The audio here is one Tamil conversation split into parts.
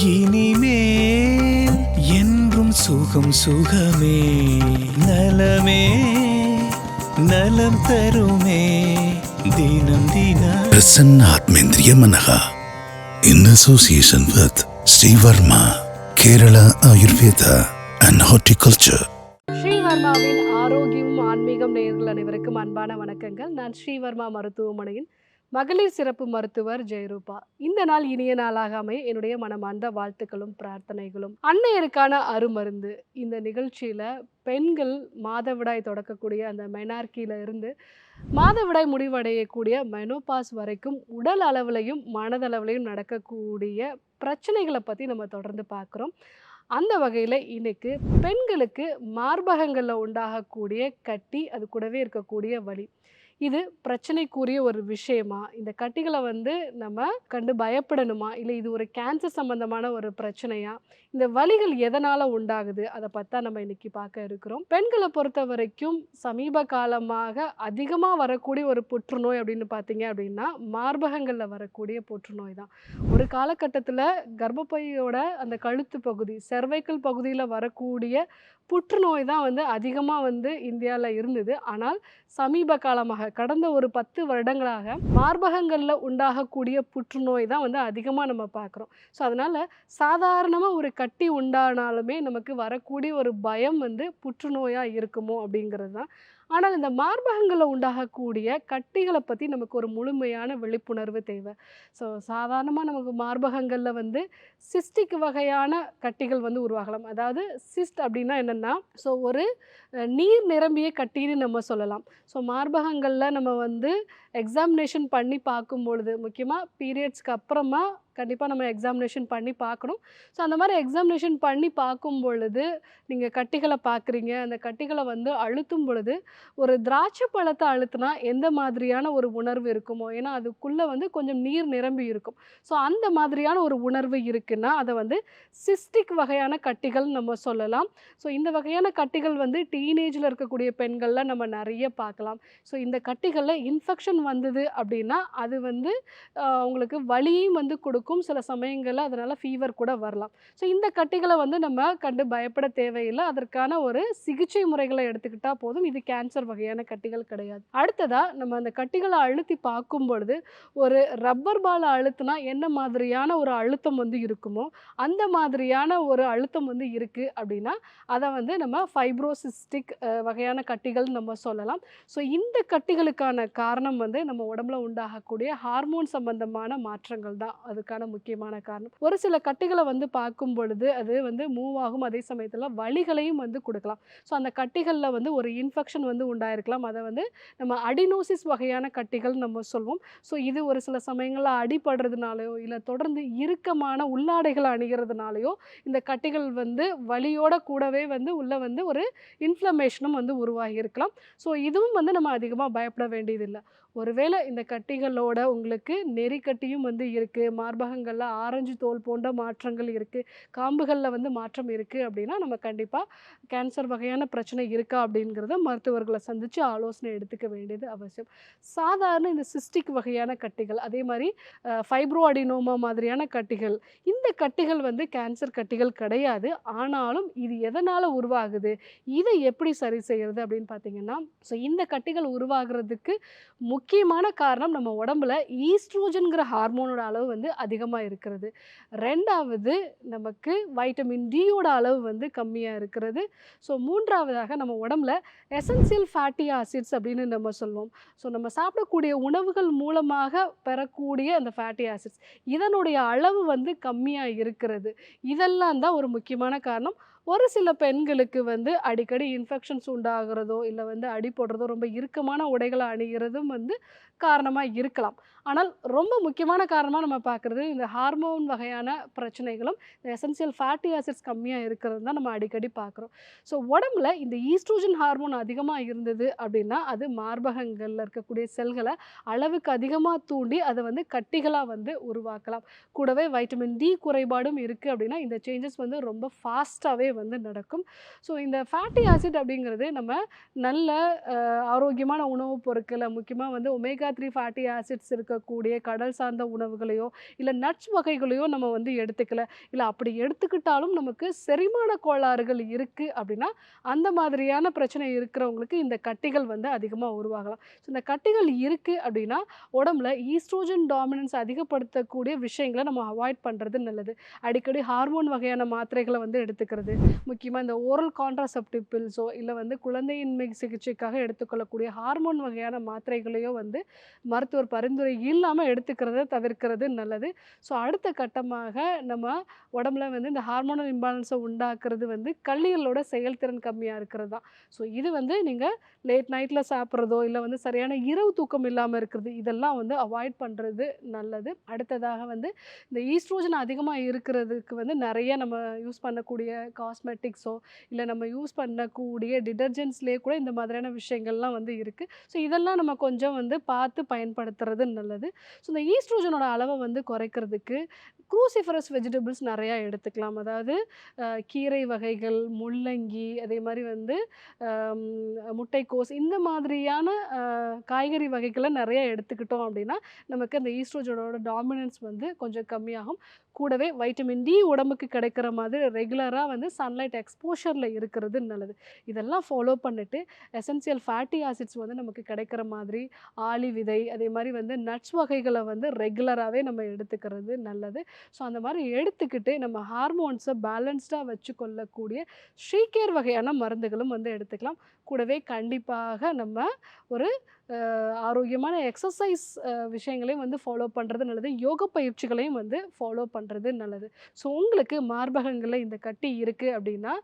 இனிமேல் என்றும் சுகம் சுகமே. நலமே நலம் தருமே. தினம் தினம். பிரசன்ன ஆத்மேந்திரிய மனகா association with Sri Varma, Kerala Ayurveda and Horticulture. ஸ்ரீவர்மாவின் ஆரோக்கியம் ஆன்மீகம் நேயர்கள் அனைவருக்கும் அன்பான வணக்கங்கள். நான் ஸ்ரீவர்மா மருத்துவமனையின் மகளிர் சிறப்பு மருத்துவர் ஜெயரூபா. இந்த நாள் இனிய நாளாக அமைய என்னுடைய மனமார்ந்த வாழ்த்துக்களும் பிரார்த்தனைகளும். அன்னையருக்கான அருமருந்து. இந்த நிகழ்ச்சியில் பெண்கள் மாதவிடாய் தொடக்கக்கூடிய அந்த மெனார்கியில இருந்து மாதவிடாய் முடிவடையக்கூடிய மெனோபாஸ் வரைக்கும் உடல் அளவுலையும் மனதளவுலையும் நடக்கக்கூடிய பிரச்சனைகளை பற்றி நம்ம தொடர்ந்து பார்க்குறோம். அந்த வகையில் இன்னைக்கு பெண்களுக்கு மார்பகங்களில் உண்டாகக்கூடிய கட்டி அது கூடவே இருக்கக்கூடிய வலி. இது பிரச்சனைக்குரிய ஒரு விஷயமா? இந்த கட்டிகளை வந்து நம்ம கண்டு பயப்படணுமா? இல்லை இது ஒரு கேன்சர் சம்பந்தமான ஒரு பிரச்சனையா? இந்த வலிகள் எதனால் உண்டாகுது? அதை பார்த்தா நம்ம இன்னைக்கு பார்க்க இருக்கிறோம். பெண்களை பொறுத்த வரைக்கும் சமீப காலமாக அதிகமாக வரக்கூடிய ஒரு புற்றுநோய் அப்படின்னு பார்த்தீங்க அப்படின்னா மார்பகங்களில் வரக்கூடிய புற்றுநோய் தான். ஒரு காலகட்டத்தில் கர்ப்பப்பையோட அந்த கழுத்து பகுதி செர்வைக்கல் பகுதியில் வரக்கூடிய புற்றுநோய் தான் வந்து அதிகமாக வந்து இந்தியாவில் இருந்தது. ஆனால் சமீப காலமாக கடந்த ஒரு பத்து வருடங்களாக மார்பகங்களில் உண்டாகக்கூடிய புற்றுநோய் தான் வந்து அதிகமாக நம்ம பார்க்குறோம் ஸோ அதனால் சாதாரணமாக ஒரு கட்டி உண்டானாலுமே நமக்கு வரக்கூடிய ஒரு பயம் வந்து புற்றுநோயாக இருக்குமோ அப்படிங்கிறது தான். ஆனால் இந்த மார்பகங்களில் உண்டாகக்கூடிய கட்டிகளை பற்றி நமக்கு ஒரு முழுமையான விழிப்புணர்வு தேவை. ஸோ சாதாரணமாக நமக்கு மார்பகங்களில் வந்து சிஸ்டிக் வகையான கட்டிகள் வந்து உருவாகலாம். அதாவது சிஸ்ட் அப்படின்னா என்னென்னா ஸோ ஒரு நீர் நிரம்பிய கட்டின்னு நம்ம சொல்லலாம். ஸோ மார்பகங்களில் நம்ம வந்து எக்ஸாமினேஷன் பண்ணி பார்க்கும் பொழுது முக்கியமாக பீரியட்ஸ்க்கு அப்புறமா கண்டிப்பாக நம்ம எக்ஸாமினேஷன் பண்ணி பார்க்கணும். ஸோ அந்த மாதிரி எக்ஸாமினேஷன் பண்ணி பார்க்கும் பொழுது நீங்கள் கட்டிகளை பார்க்குறீங்க. அந்த கட்டிகளை வந்து அழுத்தும் பொழுது ஒரு திராட்சை பழத்தை அழுத்தினா எந்த மாதிரியான ஒரு உணர்வு இருக்குமோ? ஏன்னா அதுக்குள்ளே வந்து கொஞ்சம் நீர் நிரம்பி இருக்கும். ஸோ அந்த மாதிரியான ஒரு உணர்வு இருக்குன்னா அதை வந்து சிஸ்டிக் வகையான கட்டிகள் நம்ம சொல்லலாம். ஸோ இந்த வகையான கட்டிகள் வந்து டீனேஜில் இருக்கக்கூடிய பெண்களில் நம்ம நிறைய பார்க்கலாம். ஸோ இந்த கட்டிகளில் இன்ஃபெக்ஷன் வந்தது அப்படின்னா அது வந்து அவங்களுக்கு உங்களுக்கு வலியும் வந்து கொடுக்கும். சில சமயங்களில் அதனால் ஃபீவர் கூட வரலாம். ஸோ இந்த கட்டிகளை வந்து நம்ம கண்டு பயப்பட தேவையில்லை. அதற்கான ஒரு சிகிச்சை முறைகளை எடுத்துக்கிட்டால் போதும். இது கேன்சர் வகையான கட்டிகள் கிடையாது. அடுத்ததாக நம்ம அந்த கட்டிகளை அழுத்தி பார்க்கும் பொழுது ஒரு ரப்பர் பால் அழுத்தினா என்ன மாதிரியான ஒரு அழுத்தம் வந்து இருக்குமோ அந்த மாதிரியான ஒரு அழுத்தம் வந்து இருக்குது அப்படின்னா அதை வந்து நம்ம ஃபைப்ரோசிஸ்டிக் வகையான கட்டிகள் நம்ம சொல்லலாம். ஸோ இந்த கட்டிகளுக்கான காரணம் வந்து நம்ம உடம்புல உண்டாகக்கூடிய ஹார்மோன் சம்பந்தமான மாற்றங்கள் தான். அதுக்கான முக்கியமான காரணம். ஒரு சில கட்டிகளை வந்து பார்க்கும் பொழுது அது வந்து மூவ் ஆகும். அதே சமயத்தில் வலிகளையும் வந்து கொடுக்கலாம். ஸோ அந்த கட்டிகளில் வந்து ஒரு இன்ஃபெக்ஷன் வந்து உண்டாயிருக்கலாம். அதை வந்து நம்ம அடினோசிஸ் வகையான கட்டிகள் நம்ம சொல்வோம். ஸோ இது ஒரு சில சமயங்களில் அடிபடுறதுனாலையோ இல்லை தொடர்ந்து இறுக்கமான உள்ளாடைகளை அணிகிறதுனாலையோ இந்த கட்டிகள் வந்து வலியோட கூடவே வந்து உள்ள வந்து ஒரு இன்ஃப்ளமேஷனும் வந்து உருவாகி இருக்கலாம் ஸோ இதுவும் வந்து நம்ம அதிகமாக பயப்பட வேண்டியதில்லை. ஒருவேளை இந்த கட்டிகளோட உங்களுக்கு நெறிக்கட்டியும் வந்து இருக்குது மார்பகங்களில் ஆரஞ்சு தோல் போன்ற மாற்றங்கள் இருக்குது காம்புகளில் வந்து மாற்றம் இருக்குது அப்படின்னா நம்ம கண்டிப்பாக கேன்சர் வகையான பிரச்சனை இருக்கா அப்படிங்கிறத மருத்துவர்களை சந்தித்து ஆலோசனை எடுத்துக்க வேண்டியது அவசியம். சாதாரண இந்த சிஸ்டிக் வகையான கட்டிகள் அதே மாதிரி ஃபைப்ரோ அடினோமா மாதிரியான கட்டிகள் இந்த கட்டிகள் வந்து கேன்சர் கட்டிகள் கிடையாது. ஆனாலும் இது எதனால் உருவாகுது இதை எப்படி சரி செய்கிறது அப்படின்னு பார்த்தீங்கன்னா ஸோ இந்த கட்டிகள் உருவாகிறதுக்கு முக்கியமான காரணம் நம்ம உடம்புல ஈஸ்ட்ரோஜன்கிற ஹார்மோனோட அளவு வந்து அதிகமாக இருக்கிறது. ரெண்டாவது நமக்கு வைட்டமின் டியோட அளவு வந்து கம்மியாக இருக்கிறது. ஸோ மூன்றாவதாக நம்ம உடம்புல எசென்சியல் ஃபேட்டி ஆசிட்ஸ் அப்படின்னு நம்ம சொல்லுவோம். ஸோ நம்ம சாப்பிடக்கூடிய உணவுகள் மூலமாக பெறக்கூடிய அந்த ஃபேட்டி ஆசிட்ஸ் இதனுடைய அளவு வந்து கம்மியாக இருக்கிறது. இதெல்லாம் தான் ஒரு முக்கியமான காரணம். ஒரு சில பெண்களுக்கு வந்து அடிக்கடி இன்ஃபெக்ஷன்ஸ் உண்டாகிறதோ இல்லை வந்து அடி போடுறதோ ரொம்ப இறுக்கமான உடைகளை அணிகிறதும் வந்து காரணமாக இருக்கலாம். ஆனால் ரொம்ப முக்கியமான காரணமாக நம்ம பார்க்குறது இந்த ஹார்மோன் வகையான பிரச்சனைகளும் இந்த எசென்சியல் ஃபேட்டி ஆசிட்ஸ் கம்மியாக இருக்கிறது தான் நம்ம அடிக்கடி பார்க்குறோம். ஸோ உடம்புல இந்த ஈஸ்ட்ரோஜன் ஹார்மோன் அதிகமாக இருந்தது அப்படின்னா அது மார்பகங்களில் இருக்கக்கூடிய செல்களை அளவுக்கு அதிகமாக தூண்டி அதை வந்து கட்டிகளாக வந்து உருவாக்கலாம். கூடவே வைட்டமின் டி குறைபாடும் இருக்குது அப்படின்னா இந்த சேஞ்சஸ் வந்து ரொம்ப ஃபாஸ்ட்டாகவே வந்து நடக்கும். ஸோ இந்த ஃபேட்டி ஆசிட் அப்படிங்கிறது நம்ம நல்ல ஆரோக்கியமான உணவுப் பொருட்களை முக்கியமாக வந்து ஒமேகா த்ரீ ஃபேட்டி ஆசிட்ஸ் இருக்கக்கூடிய கடல் சார்ந்த உணவுகளையோ இல்லை நட்ஸ் வகைகளையோ நம்ம வந்து எடுத்துக்கல. இல்லை அப்படி எடுத்துக்கிட்டாலும் நமக்கு செரிமான கோளாறுகள் இருக்குது அப்படின்னா அந்த மாதிரியான பிரச்சனை இருக்கிறவங்களுக்கு இந்த கட்டிகள் வந்து அதிகமாக உருவாகலாம். ஸோ இந்த கட்டிகள் இருக்குது அப்படின்னா உடம்புல ஈஸ்ட்ரோஜன் டாமினன்ஸ் அதிகப்படுத்தக்கூடிய விஷயங்களை நம்ம அவாய்ட் பண்ணுறது நல்லது. அடிக்கடி ஹார்மோன் வகையான மாத்திரைகளை வந்து எடுத்துக்கிறது. முக்கியமாக இந்த ஓரல் கான்ட்ராசெப்டிவ் பில்ஸோ இல்லை வந்து குழந்தையின்மை சிகிச்சைக்காக எடுத்துக்கொள்ளக்கூடிய ஹார்மோன் வகையான மாத்திரைகளையோ வந்து மருத்துவர் பரிந்துரை இல்லாமல் எடுத்துக்கிறத தவிர்க்கிறது நல்லது. ஸோ அடுத்த கட்டமாக நம்ம உடம்புல வந்து இந்த ஹார்மோனல் இம்பாலன்ஸை உண்டாக்குறது வந்து கல்லீரலோட செயல்திறன் கம்மியாக இருக்கிறது தான். ஸோ இது வந்து நீங்கள் லேட் நைட்டில் சாப்பிட்றதோ இல்லை வந்து சரியான இரவு தூக்கம் இல்லாமல் இருக்கிறது இதெல்லாம் வந்து அவாய்ட் பண்ணுறது நல்லது. அடுத்ததாக வந்து இந்த ஈஸ்ட்ரோஜன் அதிகமாக இருக்கிறதுக்கு வந்து நிறைய நம்ம யூஸ் பண்ணக்கூடிய காஸ்மெட்டிக்ஸோ இல்லை நம்ம யூஸ் பண்ணக்கூடிய டிடர்ஜென்ட்ஸ்லேயே கூட இந்த மாதிரியான விஷயங்கள்லாம் வந்து இருக்குது ஸோ இதெல்லாம் நம்ம கொஞ்சம் வந்து பார்த்து பயன்படுத்துறது நல்லது. ஸோ இந்த ஈஸ்ட்ரோஜனோட அளவை வந்து குறைக்கிறதுக்கு குரூசிஃபரஸ் வெஜிடபிள்ஸ் நிறையா எடுத்துக்கலாம். அதாவது கீரை வகைகள் முள்ளங்கி அதே மாதிரி வந்து முட்டைக்கோஸ் இந்த மாதிரியான காய்கறி வகைகளை நிறைய எடுத்துக்கிட்டோம் அப்படின்னா நமக்கு அந்த ஈஸ்ட்ரோஜனோட டாமினன்ஸ் வந்து கொஞ்சம் கம்மியாகும். கூடவே வைட்டமின் டி உடம்புக்கு கிடைக்கிற மாதிரி ரெகுலராக வந்து சன்லைட் எக்ஸ்போஷரில் இருக்கிறது நல்லது. இதெல்லாம் ஃபாலோ பண்ணிட்டு எசென்சியல் ஃபேட்டி ஆசிட்ஸ் வந்து நமக்கு கிடைக்கிற மாதிரி ஆளி விதை அதே மாதிரி வந்து நட்ஸ் வகைகளை வந்து ரெகுலராகவே நம்ம எடுத்துக்கிறது நல்லது. ஸோ அந்த மாதிரி எடுத்துக்கிட்டு நம்ம ஹார்மோன்ஸை பேலன்ஸ்டாக வச்சு கொள்ளக்கூடிய ஸ்ரீகேர் வகையான மருந்துகளும் வந்து எடுத்துக்கலாம். கூடவே கண்டிப்பாக நம்ம ஒரு ஆரோக்கியமான எக்ஸசைஸ் விஷயங்களையும் வந்து ஃபாலோ பண்ணுறது நல்லது. யோக பயிற்சிகளையும் வந்து ஃபாலோ பண்ணுறது நல்லது. ஸோ உங்களுக்கு மார்பகங்களில் இந்த கட்டி இருக்குது அப்படின்னா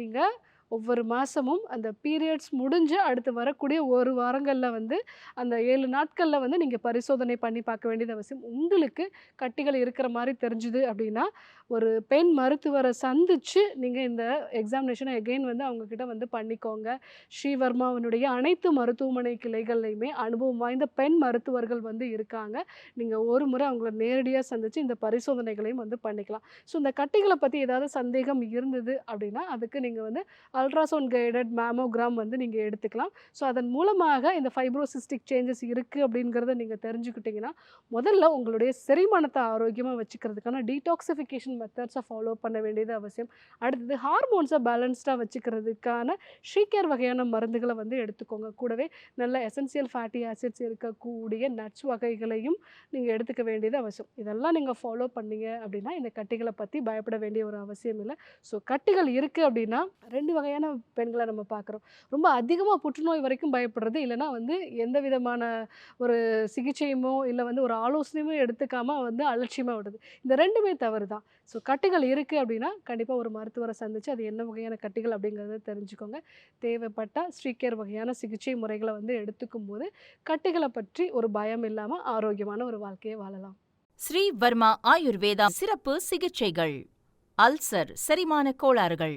நீங்கள் ஒவ்வொரு மாதமும் அந்த பீரியட்ஸ் முடிஞ்சு அடுத்து வரக்கூடிய ஒரு வாரங்களில் வந்து அந்த ஏழு நாட்களில் வந்து நீங்கள் பரிசோதனை பண்ணி பார்க்க வேண்டியது அவசியம். உங்களுக்கு கட்டிகள் இருக்கிற மாதிரி தெரிஞ்சுது அப்படின்னா ஒரு பெண் மருத்துவரை சந்தித்து நீங்கள் இந்த எக்ஸாமினேஷனை எகெயின் வந்து அவங்கக்கிட்ட வந்து பண்ணிக்கோங்க. ஸ்ரீவர்மாவினுடைய அனைத்து மருத்துவமனை கிளைகள்லையுமே அனுபவம் வாய்ந்த பெண் மருத்துவர்கள் வந்து இருக்காங்க. நீங்கள் ஒரு முறை அவங்கள நேரடியாக சந்தித்து இந்த பரிசோதனைகளையும் வந்து பண்ணிக்கலாம். ஸோ இந்த கட்டிகளை பற்றி ஏதாவது சந்தேகம் இருந்தது அப்படின்னா அதுக்கு நீங்கள் வந்து அல்ட்ராசவுண்ட் கைடட் மேமோகிராம் வந்து நீங்கள் எடுத்துக்கலாம். ஸோ அதன் மூலமாக இந்த ஃபைப்ரோசிஸ்டிக் சேஞ்சஸ் இருக்குது அப்படிங்கிறத நீங்கள் தெரிஞ்சுக்கிட்டிங்கன்னா முதல்ல உங்களுடைய செரிமானத்தை ஆரோக்கியமாக வச்சுக்கிறதுக்கான டீடாக்சிஃபிகேஷன் மெத்தட்ஸை ஃபாலோ பண்ண வேண்டியது அவசியம். அடுத்தது ஹார்மோன்ஸை பேலன்ஸ்டாக வச்சுக்கிறதுக்கான ஷீக்கேர் வகையான மருந்துகளை வந்து எடுத்துக்கோங்க. கூடவே நல்ல எசென்சியல் ஃபேட்டி ஆசிட்ஸ் இருக்கக்கூடிய நட்ஸ் வகைகளையும் நீங்கள் எடுத்துக்க வேண்டியது அவசியம். இதெல்லாம் நீங்கள் ஃபாலோ பண்ணீங்க அப்படின்னா இந்த கட்டிகளை பற்றி பயப்பட வேண்டிய ஒரு அவசியம் இல்லை. ஸோ கட்டிகள் இருக்குது அப்படின்னா ரெண்டு வகையான பெண்களை நம்ம பார்க்குறோம். ரொம்ப அதிகமாக புற்றுநோய் வரைக்கும் பயப்படுறது இல்லைன்னா வந்து எந்த விதமான ஒரு சிகிச்சையுமோ இல்லை வந்து ஒரு ஆலோசனையுமோ எடுத்துக்காமல் வந்து அலட்சியமாக விடுது. இந்த ரெண்டுமே தவறு தான் ஸோ கட்டிகள் இருக்குது அப்படின்னா கண்டிப்பாக ஒரு மருத்துவரை சந்தித்து அது என்ன வகையான கட்டிகள் அப்படிங்கிறத தெரிஞ்சுக்கோங்க. தேவைப்பட்டால் ஸ்ரீகேர் வகையான சிகிச்சை முறைகளை வந்து எடுத்துக்கும் போது கட்டிகளை பற்றி ஒரு பயம் இல்லாமல் ஆரோக்கியமான ஒரு வாழ்க்கையை வாழலாம். ஸ்ரீ வர்மா ஆயுர்வேதா சிறப்பு சிகிச்சைகள். அல்சர் செரிமான கோளாறுகள்.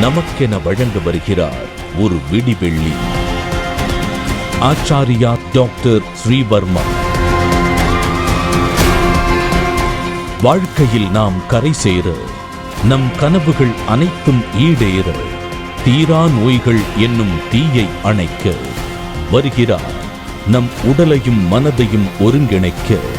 நமக்கென வழங்க வருகிறார் ஒரு விடிவெள்ளி. ஆச்சாரியா டாக்டர் ஸ்ரீவர்மா. வாழ்க்கையில் நாம் கரை சேர நம் கனவுகள் அனைத்தும் ஈடேற தீரா நோய்கள் என்னும் தீயை அணைக்க வருகிறார் நம் உடலையும் மனதையும் ஒருங்கிணைக்க.